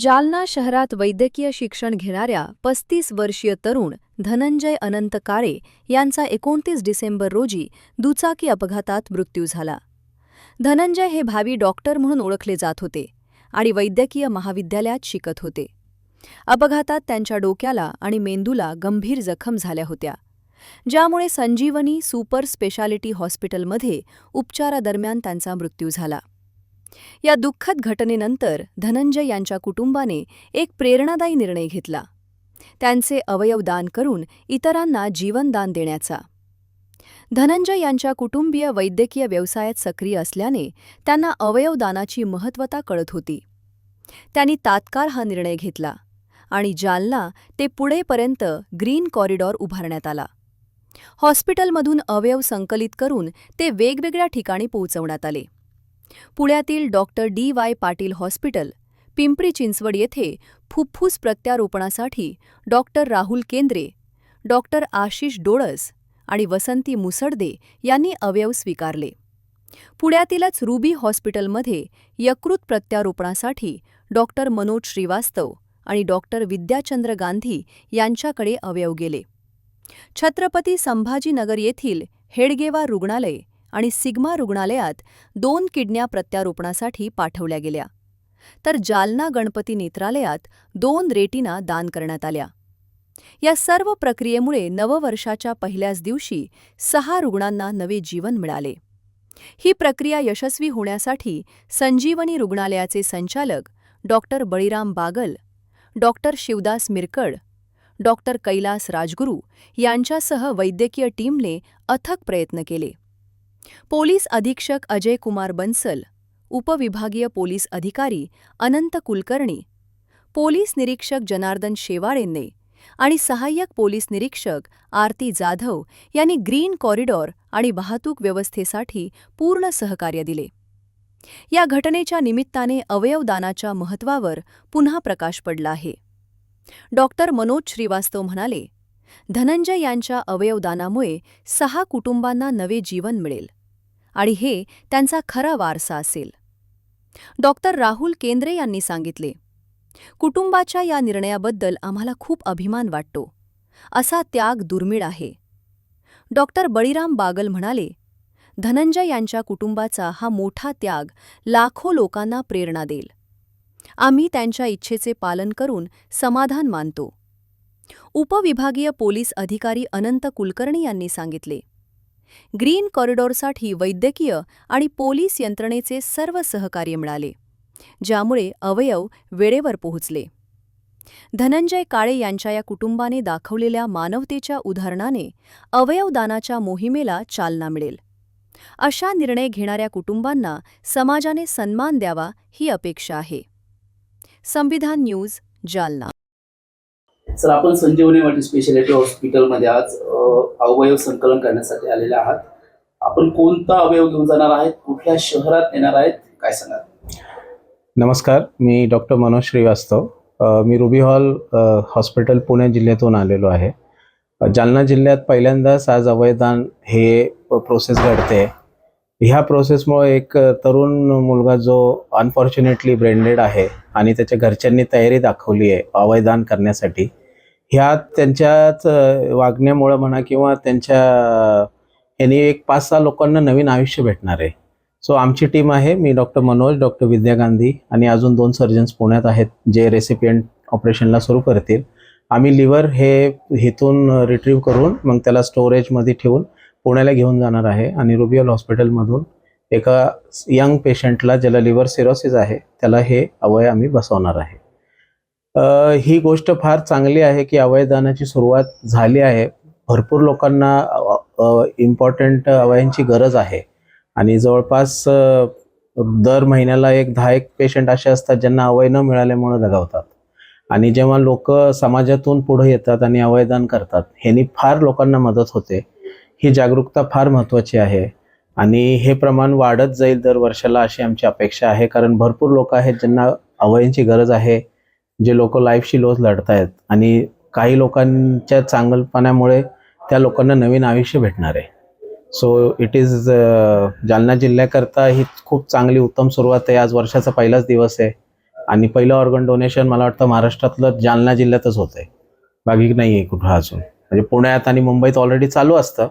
जालना शहरात वैद्यकीय शिक्षण घेणाऱ्या पस्तीस वर्षीय तरुण धनंजय अनंत काळे यांचा एकोणतीस डिसेंबर रोजी दुचाकी अपघातात मृत्यू झाला. धनंजय हे भावी डॉक्टर म्हणून ओळखले जात होते आणि वैद्यकीय महाविद्यालयात शिकत होते. अपघातात त्यांच्या डोक्याला आणि मेंदूला गंभीर जखम झाल्या होत्या. ज्यामुळे संजीवनी सुपर स्पेशालिटी हॉस्पिटलमध्ये उपचारादरम्यान त्यांचा मृत्यू झाला. या दुःखद घटनेनंतर धनंजय यांच्या कुटुंबाने एक प्रेरणादायी निर्णय घेतला. त्यांचे अवयव दान करून इतरांना जीवनदान देण्याचा. धनंजय यांच्या कुटुंबीय वैद्यकीय व्यवसायात सक्रिय असल्याने त्यांना अवयवदानाची महत्त्वता कळत होती. त्यांनी तात्काळ हा निर्णय घेतला आणि जालना ते पुढेपर्यंत ग्रीन कॉरिडॉर उभारण्यात आला. हॉस्पिटलमधून अवयव संकलित करून ते वेगवेगळ्या ठिकाणी पोहोचवण्यात आले. पुण्यातील doctor D. Y. Patil hospital Pimpri Chinchwad येथे फुफ्फुस प्रत्यारोपणासाठी डॉक्टर राहुल केंद्रे डॉक्टर आशिष डोळस आणि वसंती मुसडदे यांनी अवयव स्वीकारले. पुण्यातीलच रुबी हॉस्पिटलमध्ये यकृत प्रत्यारोपणासाठी डॉक्टर मनोज श्रीवास्तव आणि डॉक्टर विद्याचंद्र गांधी यांच्याकडे अवयव गेले. छत्रपती संभाजीनगर येथील हेडगेवा रुग्णालय आणि सिग्मा रुग्णालयात दोन किडन्या प्रत्यारोपणासाठी पाठवल्या गेल्या. तर जालना गणपती नेत्रालयात दोन रेटिना दान करण्यात आल्या. या सर्व प्रक्रियेमुळे नववर्षाच्या पहिल्याच दिवशी सहा रुग्णांना नवे जीवन मिळाले. ही प्रक्रिया यशस्वी होण्यासाठी संजीवनी रुग्णालयाचे संचालक doctor Baliram Bagal doctor Shivdas Mirkad doctor Kailas Rajguru यांच्यासह वैद्यकीय टीमने अथक प्रयत्न केले. पोलीस अधीक्षक अजय कुमार बन्सल उपविभागीय पोलीस अधिकारी अनंत कुलकर्णी पोलीस निरीक्षक जनार्दन शेवाळेंने आणि सहाय्यक पोलीस निरीक्षक आरती जाधव यांनी ग्रीन कॉरिडॉर आणि वाहतूक व्यवस्थेसाठी पूर्ण सहकार्य दिले. या घटनेच्या निमित्ताने अवयवदानाच्या महत्त्वावर पुन्हा प्रकाश पडला आहे. डॉक्टर मनोज श्रीवास्तव म्हणाले धनंजय यांच्या अवयवदानामुळे सहा कुटुंबांना नवे जीवन मिळेल. आणि हे त्यांचा खरा वारसा असेल. डॉक्टर राहुल केंद्रे यांनी सांगितले कुटुंबाच्या या निर्णयाबद्दल आम्हाला खूप अभिमान वाटतो. असा त्याग दुर्मिळ आहे. डॉक्टर बळीराम बागल म्हणाले धनंजय यांच्या कुटुंबाचा हा मोठा त्याग लाखो लोकांना प्रेरणा देईल. आम्ही त्यांच्या इच्छेचे पालन करून समाधान मानतो. उपविभागीय पोलीस अधिकारी अनंत कुलकर्णी यांनी सांगितले ग्रीन कॉरिडॉरसाठी वैद्यकीय आणि पोलीस यंत्रणेचे सर्व सहकार्य मिळाले ज्यामुळे अवयव वेळेवर पोहोचले. धनंजय काळे यांच्या या कुटुंबाने दाखवलेल्या मानवतेच्या उदाहरणाने अवयवदानाच्या मोहिमेला चालना मिळेल. अशा निर्णय घेणाऱ्या कुटुंबांना समाजाने सन्मान द्यावा ही अपेक्षा आहे. संविधान न्यूज जालना. सर आपण संजीवनी मल्टी स्पेशालिटी हॉस्पिटलमध्ये आज अवयव संकलन करण्यासाठी आलेले आहात. आपण कोणता अवयव घेऊन जाणार आहेत? कुठल्या शहरात येणार आहेत? काय सांगाल? नमस्कार मी डॉक्टर मनोज श्रीवास्तव. अ, मी रुबी हॉल अ, हॉस्पिटल पुणे जिल्ह्यातून आलेलो आहे. अ, जालना जिल्ह्यात पहिल्यांदाच आज अवयदान हे प्रोसेस घडते. ह्या प्रोसेसमुळे एक अ, तरुण मुलगा जो अनफॉर्च्युनेटली ब्रेंडेड आहे आणि त्याच्या घरच्यांनी तयारी दाखवली आहे अवयदान करण्यासाठी. ह्या त्यांच्याच वागण्यामुळं म्हणा किंवा त्यांच्या यांनी एक पाच सहा लोकांना नवीन आयुष्य भेटणार आहे. सो आमची टीम आहे मी डॉक्टर मनोज डॉक्टर विद्या गांधी आणि अजून दोन सर्जन्स पुण्यात आहेत जे रेसिपियंट ऑपरेशनला सुरू करतील. आम्ही लिव्हर हे हेतून रिट्रीव्ह करून मग त्याला स्टोरेजमध्ये ठेवून पुण्याला घेऊन जाणार आहे आणि रुबियल हॉस्पिटलमधून एका यंग पेशंटला ज्याला लिव्हर सिरोसिस आहे त्याला हे अवय आम्ही बसवणार आहे. ही गोष्ट फार चांगली आहे की अवयदानाची सुरुवात झाली आहे. भरपूर लोकांना इम्पॉर्टंट अवयांची गरज आहे. आणि जवळपास दर महिन्याला एक दहा एक पेशंट असे असतात ज्यांना अवय न मिळाल्यामुळे रगावतात. आणि जेव्हा लोक समाजातून पुढे येतात आणि अवयदान करतात ह्यानी फार लोकांना मदत होते. ही जागरूकता फार महत्त्वाची आहे. आणि हे प्रमाण वाढत जाईल दर वर्षाला अशी आमची अपेक्षा आहे. कारण भरपूर लोक आहेत ज्यांना अवयांची गरज आहे. जे लोक लाईफशी लोज लढत आहेत आणि काही लोकांच्या चांगलपणामुळे त्या लोकांना नवीन आयुष्य भेटणार आहे. सो इट इज जालना जिल्ह्याकरता ही खूप चांगली उत्तम सुरुवात आहे. आज वर्षाचा पहिलाच दिवस आहे. आणि पहिलं ऑर्गन डोनेशन मला वाटतं महाराष्ट्रातलं जालना जिल्ह्यातच होतं आहे बाकी नाही आहे कुठं अजून. म्हणजे पुण्यात आणि मुंबईत ऑलरेडी चालू असतं.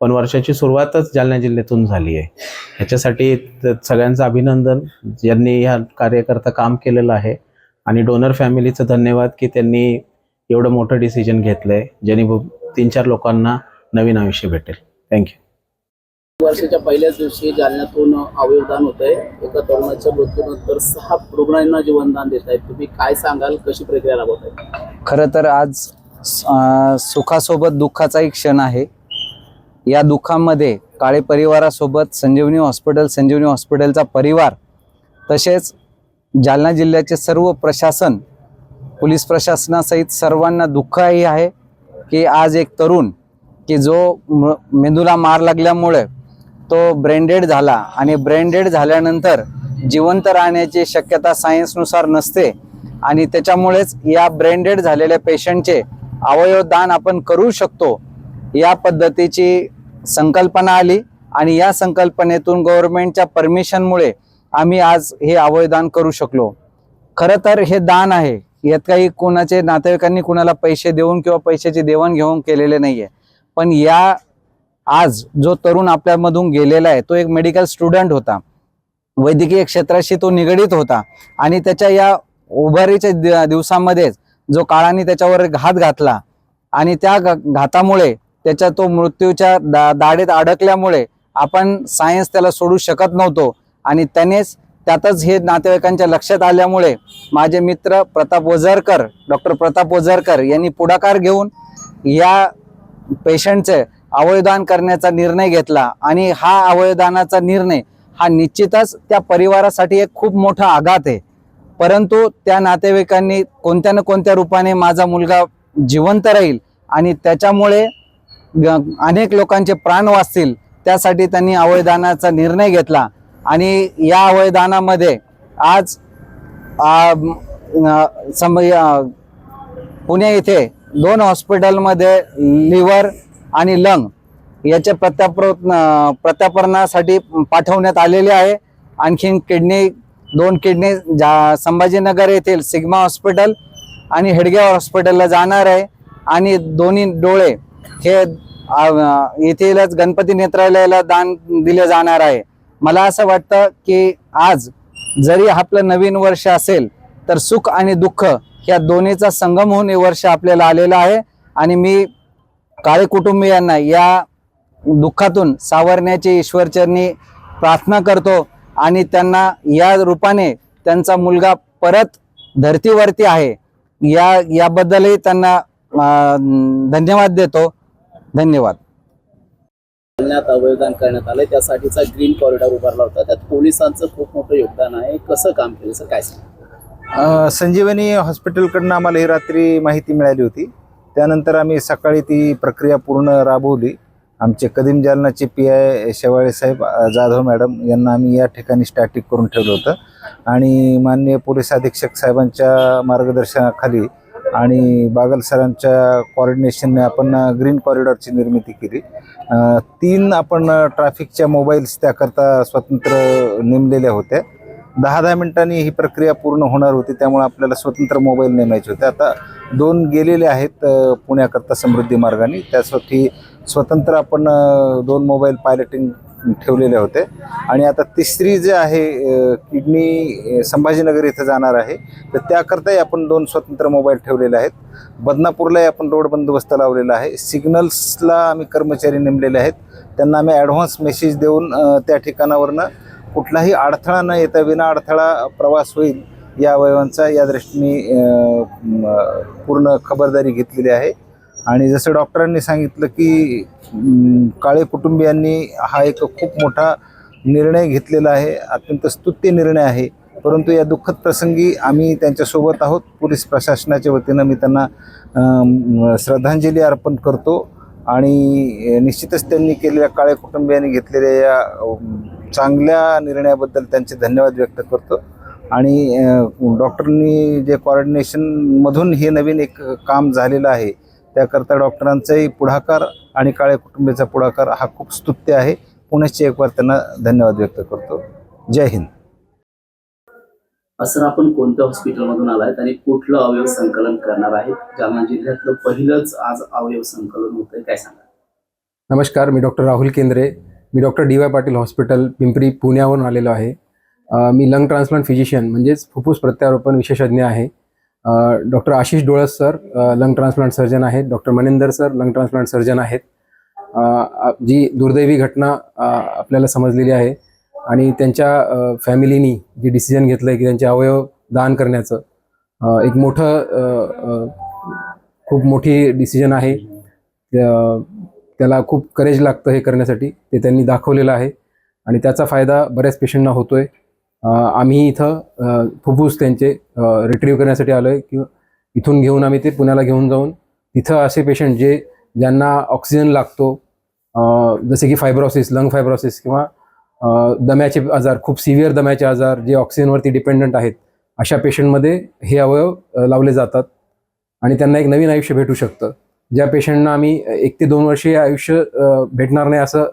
पण वर्षाची सुरुवातच जालना जिल्ह्यातून झाली आहे. ह्याच्यासाठी सगळ्यांचं अभिनंदन. ज्यांनी ह्या कार्यकर्ता काम केलेलं आहे. आणि डोनर फॅमिलीचं धन्यवाद की त्यांनी एवढं मोठं डिसिजन घेतलंय ज्यांनी ब- तीन चार लोकांना नवीन आयुष्य भेटेल. थँक्यू वर्षाच्या पहिल्याच दिवशी जालन्यातून अवयवदान होत आहे एका तरुणाच्या मृत्यूनंतर सहा रुग्णांना जीवनदान देत आहेत तुम्ही काय सांगाल? कशी प्रक्रिया राबवत आहे खरं तर आज सुखासोबत दुःखाचाही क्षण आहे. या दुःखामध्ये काळे परिवारासोबत संजीवनी हॉस्पिटल संजीवनी हॉस्पिटलचा परिवार तसेच जालना जिल्ह्याचे सर्व प्रशासन पोलीस प्रशासनासहित सर्वांना दुःखही आहे की आज एक तरुण की जो म- मेंदूला मार लागल्यामुळे तो ब्रेंडेड झाला आणि ब्रेंडेड झाल्यानंतर जिवंत राहण्याची शक्यता सायन्सनुसार नसते आणि त्याच्यामुळेच या ब्रेंडेड झालेल्या पेशंटचे अवयवदान आपण करू शकतो या पद्धतीची संकल्पना आली आणि या संकल्पनेतून गव्हर्नमेंटच्या परमिशनमुळे आम्ही आज हे अवयदान करू शकलो. खरं तर हे दान आहे. यात काही कोणाचे नातेवाईकांनी कुणाला पैसे देऊन किंवा पैशाची देवाणघेवाण केलेले नाही आहे पण या आज जो तरुण आपल्यामधून गेलेला आहे तो एक मेडिकल स्टुडंट होता. वैद्यकीय क्षेत्राशी तो निगडीत होता आणि त्याच्या या उभारीच्या दिवसामध्येच जो काळाने त्याच्यावर घात घातला आणि त्या घातामुळे त्याच्या तो मृत्यूच्या दा दाढेत अडकल्यामुळे आपण सायन्स त्याला सोडू शकत नव्हतो. आणि त्यानेच त्यातच हे नातेवाईकांच्या लक्षात आल्यामुळे माझे मित्र प्रताप ओझरकर डॉक्टर प्रताप ओझरकर यांनी पुढाकार घेऊन या पेशंटचे अवयवदान करण्याचा निर्णय घेतला. आणि हा अवयवदानाचा निर्णय हा निश्चितच त्या परिवारासाठी एक खूप मोठा आघात आहे. परंतु त्या नातेवाईकांनी कोणत्या ना कोणत्या रूपाने माझा मुलगा जिवंत राहील आणि त्याच्यामुळे अनेक लोकांचे प्राण वाचतील त्यासाठी त्यांनी अवयदानाचा निर्णय घेतला. आणि या अवयदानामध्ये आज सम पुणे येथे दोन हॉस्पिटलमध्ये लिव्हर आणि लंग याचे प्रत्याप्र प्रत्यापरणासाठी पाठवण्यात आलेले आहे. आणखीन किडनी दोन किडनी जा संभाजीनगर येथील सिग्मा हॉस्पिटल आणि हेडगेवार हॉस्पिटलला जाणार आहे. आणि दोन्ही डोळे हे येथीलच गणपती नेत्रालयाला दान दिले जाणार आहे. मला असं वाटतं की आज जरी आपलं नवीन वर्ष असेल तर सुख आणि दुःख या दोन्हीचा संगम होऊन हे वर्ष आपल्याला आलेलं आहे. आणि मी काळे कुटुंबियांना या दुःखातून सावरण्याची ईश्वरचरणी प्रार्थना करतो आणि त्यांना या रूपाने त्यांचा मुलगा परत धर्तीवरती आहे. या याबद्दलही त्यांना धन्यवाद देतो. धन्यवाद. जालन्यात अवयवदान करण्यात आलंय. त्यासाठीचा ग्रीन कॉरिडॉर उभारला होता. त्यात पोलिसांचं खूप मोठं योगदान आहे. कसं काम केलं सर? काय संजीवनी हॉस्पिटलकडनं आम्हाला ही रात्री माहिती मिळाली होती. त्यानंतर आम्ही सकाळी ती प्रक्रिया पूर्ण राबवली. आमचे कदीम जालनाचे पी आय शेवाळे साहेब जाधव मॅडम यांना आम्ही या ठिकाणी स्टॅटिक करून ठेवलं होतं. आणि माननीय पोलीस अधीक्षक साहेबांच्या मार्गदर्शनाखाली आणि बागल सरांच्या कॉर्डिनेशनने आपण ग्रीन कॉरिडॉरची निर्मिती केली. तीन आपण ट्रॅफिकच्या मोबाईल्स त्याकरता स्वतंत्र नेमलेल्या होत्या दहा दहा मिनिटांनी ही प्रक्रिया पूर्ण होणार होती त्यामुळे आपल्याला स्वतंत्र मोबाईल नेमायचे होते. आता दोन गेलेले आहेत पुण्याकरता समृद्धी मार्गाने. त्यासाठी स्वतंत्र आपण दोन मोबाईल पायलटिंग ठेवलेले होते. आणि आता तिसरी जे आहे किडनी संभाजीनगर इथं जाणार आहे. तर त्याकरताही आपण दोन स्वतंत्र मोबाईल ठेवलेले आहेत. बदनापूरलाही आपण रोड बंदोबस्त लावलेला आहे. सिग्नल्सला आम्ही कर्मचारी नेमलेले आहेत. त्यांना आम्ही ॲडव्हान्स मेसेज देऊन त्या ठिकाणावरनं कुठलाही अडथळा न येता विना अडथळा प्रवास होईल या अवयवांचा या दृष्टीने पूर्ण खबरदारी घेतलेली आहे. आणि जसं डॉक्टरांनी सांगितलं की काळे कुटुंबियांनी हा एक खूप मोठा निर्णय घेतलेला आहे अत्यंत स्तुत्य निर्णय आहे. परंतु या दुःखद प्रसंगी आम्ही त्यांच्यासोबत आहोत. पोलीस प्रशासनाच्या वतीनं मी त्यांना श्रद्धांजली अर्पण करतो आणि निश्चितच त्यांनी केलेल्या काळे कुटुंबियांनी घेतलेल्या या चांगल्या निर्णयाबद्दल त्यांचे धन्यवाद व्यक्त करतो. आणि डॉक्टरनी जे कॉर्डिनेशनमधून हे नवीन एक काम झालेलं आहे त्याकरता डॉक्टरांचाही पुढाकार आणि काळे कुटुंबाचा पुढाकार हा खूप स्तुत्य आहे. पुण्याचे एक वार त्यांना धन्यवाद व्यक्त करतो. जय हिंद. सर आपण कोणत्या हॉस्पिटलमधून आलायत आणि कुठलं अवयव संकलन करणार आहेत? जालना जिल्ह्यातलं पहिलंच आज अवयव संकलन होतंय काय सांगा नमस्कार मी डॉक्टर राहुल केंद्रे. मी doctor D Y Patil hospital Pimpri पुण्यावरून आलेलो आहे. मी लंग ट्रान्सप्लांट फिजिशियन म्हणजेच फुफ्फुस प्रत्यारोपण विशेषज्ञ आहे. Doctor Ashish Dolas sir lung transplant surgeon आहेत. Doctor Maninder sir lung transplant surgeon आहेत. जी दुर्दैवी घटना आपल्याला समजलेली आहे. आणि त्यांच्या फॅमिलीनी जे डिसिजन घेतलं आहे की त्यांचे अवयव दान करण्याचं एक मोठं खूप मोठी डिसिजन आहे. त्याला खूप करेज लागतं हे करण्यासाठी. ते त्यांनी दाखवलेलं आहे. आणि त्याचा फायदा बऱ्याच पेशंटना होतो आहे आम्ही इथं अं, फुफ्फुस त्यांचे रिट्रीव्ह करण्यासाठी आलो आहे किंवा इथून घेऊन आम्ही ते पुण्याला घेऊन जाऊन तिथं असे पेशंट जे ज्यांना ऑक्सिजन लागतो जसे की फायब्रॉसिस लंग फायब्रॉसिस किंवा दम्याचे आजार खूप सिव्हिअर दम्याचे आजार जे ऑक्सिजनवरती डिपेंडंट आहेत अशा पेशंटमध्ये हे अवयव लावले जातात आणि त्यांना एक नवीन आयुष्य भेटू शकतं. ज्या पेशंटना आम्ही एक ते दोन वर्षे आयुष्य भेटणार नाही असं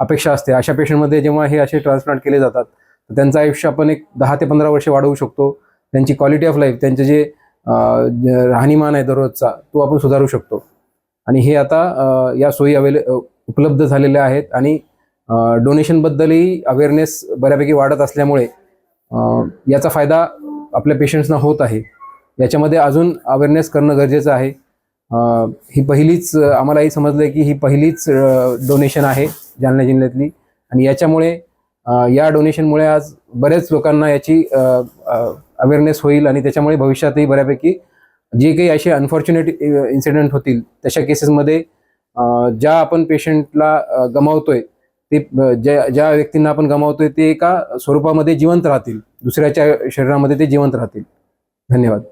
अपेक्षा असते. अशा पेशंटमध्ये जेव्हा हे असे ट्रान्सप्लांट केले जातात त्यांचं आयुष्य आपण एक दहा ते पंधरा वर्षे वाढवू शकतो. त्यांची क्वालिटी ऑफ लाईफ त्यांचे जे राहणीमान आहे दररोजचा तो आपण सुधारू शकतो. आणि हे आता या सोयी अवेले उपलब्ध झालेल्या आहेत आणि डोनेशनबद्दलही अवेअरनेस बऱ्यापैकी वाढत असल्यामुळे याचा फायदा आपल्या पेशंट्सना होत आहे. याच्यामध्ये अजून अवेअरनेस करणं गरजेचं आहे. ही पहिलीच आम्हालाही समजलं की ही पहिलीच डोनेशन आहे जालना जिल्ह्यातली. आणि याच्यामुळे या डोनेशनमुळे आज बऱ्याच लोकांना याची अवेअरनेस होईल आणि त्याच्यामुळे भविष्यातही बऱ्यापैकी जे काही असे अनफॉर्च्युनेट इन्सिडेंट होतील तशा केसेसमध्ये ज्या आपण पेशंटला गमावतोय ते ज्या ज्या व्यक्तींना आपण गमावतोय ते एका स्वरूपामध्ये जिवंत राहतील. दुसऱ्याच्या शरीरामध्ये ते जिवंत राहतील. धन्यवाद.